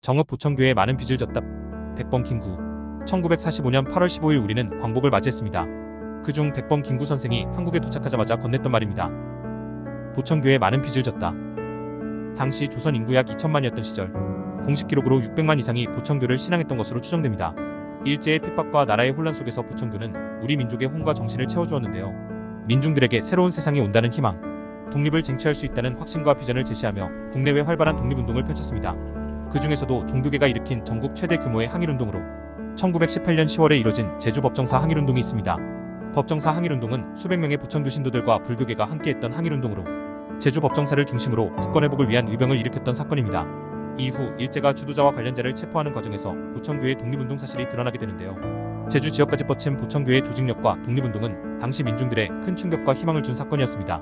정읍 보청교에 많은 빚을 졌다. 백범 김구. 1945년 8월 15일 우리는 광복을 맞이했습니다. 그중 백범 김구 선생이 한국에 도착하자마자 건넸던 말입니다. 보청교에 많은 빚을 졌다. 당시 조선 인구 약 2천만이었던 시절 공식 기록으로 600만 이상이 보청교를 신앙했던 것으로 추정됩니다. 일제의 핍박과 나라의 혼란 속에서 보청교는 우리 민족의 혼과 정신을 채워주었는데요. 민중들에게 새로운 세상이 온다는 희망, 독립을 쟁취할 수 있다는 확신과 비전을 제시하며 국내외 활발한 독립운동을 펼쳤습니다. 그 중에서도 종교계가 일으킨 전국 최대 규모의 항일운동으로 1918년 10월에 이뤄진 제주법정사 항일운동이 있습니다. 법정사 항일운동은 수백 명의 부천교 신도들과 불교계가 함께했던 항일운동으로 제주 법정사를 중심으로 국권회복을 위한 의병을 일으켰던 사건입니다. 이후 일제가 주도자와 관련자를 체포하는 과정에서 보천교의 독립운동 사실이 드러나게 되는데요. 제주 지역까지 뻗친 보천교의 조직력과 독립운동은 당시 민중들의 큰 충격과 희망을 준 사건이었습니다.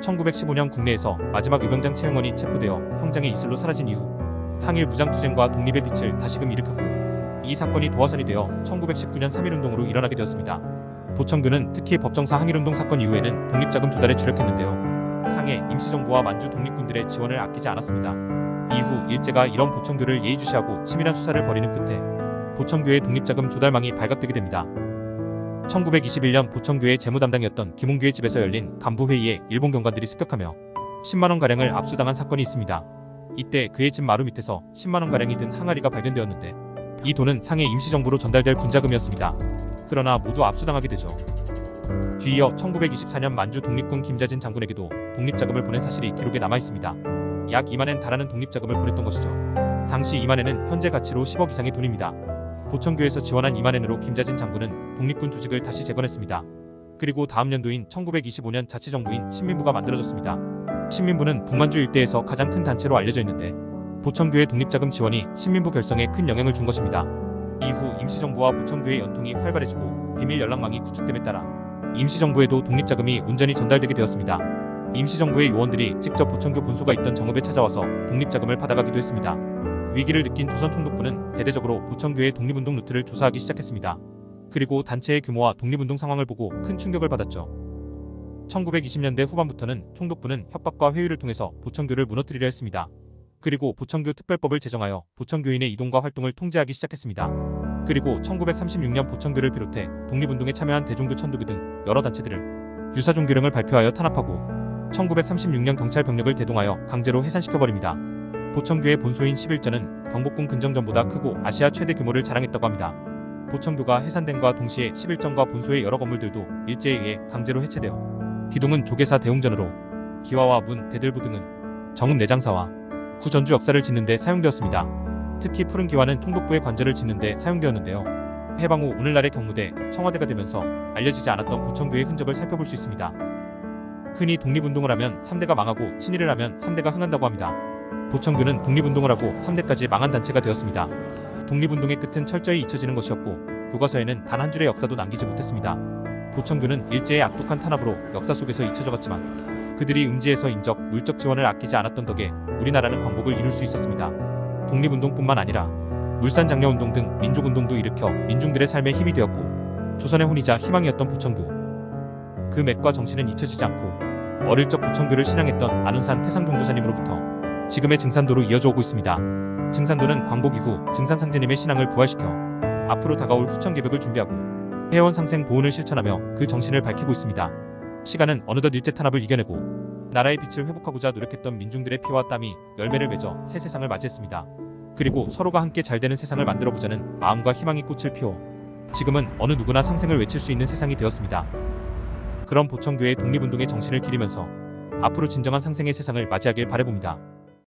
1915년 국내에서 마지막 의병장 최영원이 체포되어 형장의 이슬로 사라진 이후 항일 무장투쟁과 독립의 빛을 다시금 일으켰고 이 사건이 도화선이 되어 1919년 3.1운동으로 일어나게 되었습니다. 보천교는 특히 법정사 항일운동 사건 이후에는 독립자금 조달에 주력했는데요. 상해 임시정부와 만주 독립군들의 지원을 아끼지 않았습니다. 이후 일제가 이런 보천교를 예의주시하고 치밀한 수사를 벌이는 끝에 보천교의 독립자금 조달망이 발각되게 됩니다. 1921년 보천교의 재무담당이었던 김홍규의 집에서 열린 간부회의에 일본 경관들이 습격하며 10만원 가량을 압수당한 사건이 있습니다. 이때 그의 집 마루 밑에서 10만원 가량이 든 항아리가 발견되었는데 이 돈은 상해 임시정부로 전달될 군자금이었습니다. 그러나 모두 압수당하게 되죠. 뒤이어 1924년 만주 독립군 김자진 장군에게도 독립자금을 보낸 사실이 기록에 남아 있습니다. 약 2만엔 달하는 독립자금을 보냈던 것이죠. 당시 2만엔은 현재 가치로 10억 이상의 돈입니다. 보천교에서 지원한 2만엔으로 김자진 장군은 독립군 조직을 다시 재건했습니다. 그리고 다음 연도인 1925년 자치정부인 신민부가 만들어졌습니다. 신민부는 북만주 일대에서 가장 큰 단체로 알려져 있는데 보천교의 독립자금 지원이 신민부 결성에 큰 영향을 준 것입니다. 이후 임시정부와 보천교의 연통이 활발해지고 비밀 연락망이 구축됨에 따라 임시정부에도 독립자금이 온전히 전달되게 되었습니다. 임시정부의 요원들이 직접 보천교 본소가 있던 정읍에 찾아와서 독립자금을 받아가기도 했습니다. 위기를 느낀 조선총독부는 대대적으로 보천교의 독립운동 루트를 조사하기 시작했습니다. 그리고 단체의 규모와 독립운동 상황을 보고 큰 충격을 받았죠. 1920년대 후반부터는 총독부는 협박과 회의를 통해서 보천교를 무너뜨리려 했습니다. 그리고 보천교 특별법을 제정하여 보천교인의 이동과 활동을 통제하기 시작했습니다. 그리고 1936년 보천교를 비롯해 독립운동에 참여한 대종교 천도교 등 여러 단체들을 유사종교령을 발표하여 탄압하고 1936년 경찰 병력을 대동하여 강제로 해산시켜버립니다. 보천교의 본소인 11전은 경복궁 근정전보다 크고 아시아 최대 규모를 자랑했다고 합니다. 보천교가 해산된과 동시에 11전과 본소의 여러 건물들도 일제에 의해 강제로 해체되어 기둥은 조계사 대웅전으로 기와와 문, 대들부 등은 정읍 내장사와 구전주 역사를 짓는 데 사용되었습니다. 특히 푸른 기와는 총독부의 관절을 짓는 데 사용되었는데요. 해방 후 오늘날의 경무대, 청와대가 되면서 알려지지 않았던 보천교의 흔적을 살펴볼 수 있습니다. 흔히 독립운동을 하면 3대가 망하고 친일을 하면 3대가 흥한다고 합니다. 보천교는 독립운동을 하고 3대까지 망한 단체가 되었습니다. 독립운동의 끝은 철저히 잊혀지는 것이었고 교과서에는 단 한 줄의 역사도 남기지 못했습니다. 보천교는 일제의 악독한 탄압으로 역사 속에서 잊혀져갔지만 그들이 음지에서 인적, 물적 지원을 아끼지 않았던 덕에 우리나라는 광복을 이룰 수 있었습니다. 독립운동뿐만 아니라 물산 장려 운동 등 민족 운동도 일으켜 민중들의 삶에 힘이 되었고 조선의 혼이자 희망이었던 보천교. 그 맥과 정신은 잊혀지지 않고 어릴 적 보천교를 신앙했던 안운산 태상종도사님으로부터 지금의 증산도로 이어져 오고 있습니다. 증산도는 광복 이후 증산상제님의 신앙을 부활시켜 앞으로 다가올 후천 계획을 준비하고 회원 상생 보훈을 실천하며 그 정신을 밝히고 있습니다. 시간은 어느덧 일제 탄압을 이겨내고 나라의 빛을 회복하고자 노력했던 민중들의 피와 땀이 열매를 맺어 새 세상을 맞이했습니다. 그리고 서로가 함께 잘 되는 세상을 만들어 보자는 마음과 희망이 꽃을 피워 지금은 어느 누구나 상생을 외칠 수 있는 세상이 되었습니다. 그런 보천교의 독립운동의 정신을 기리면서 앞으로 진정한 상생의 세상을 맞이하길 바라봅니다.